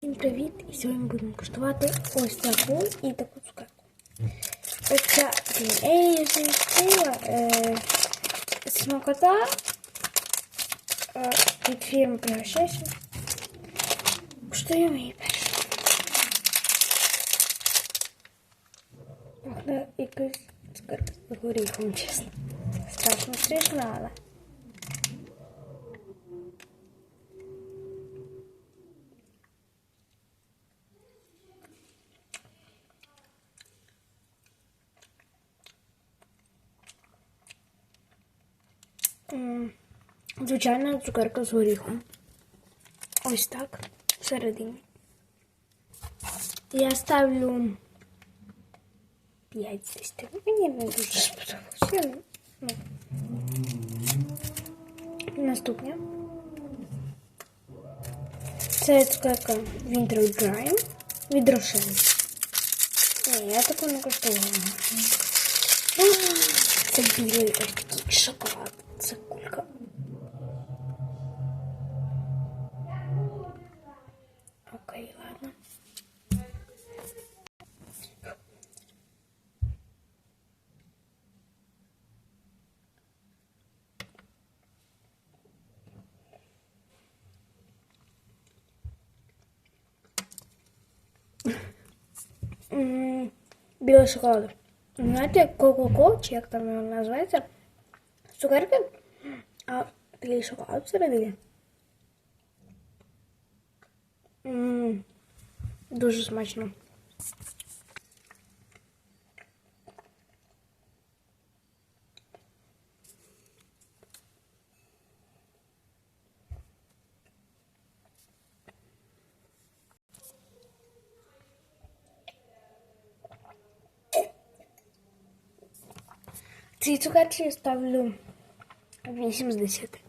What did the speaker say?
Всім привіт! І сьогодні будемо куштувати ось таку і таку цукерку. Оця Asian е, смакота е, від фірми Пригощайся. Куштуємо її перше. Пахне якось цукерка з горіхом, чесно. Страшно страшно, але. Звичайна цукерка з горіхом. Ось так. Всередині. Я ставлю 5 з 10. Мені не дуже сподобалося. Ну. Наступне. Це цукерка Winter Dry від Рошен. Ні, я таку не коштувала. Це білий ось такий шоколад. М, Білий шоколад. Знаєте, як коко-ко, чи як там воно називається? Цукерки, а білий шоколад всередині. М, Дуже смачно. Я ставлю 8 з 10.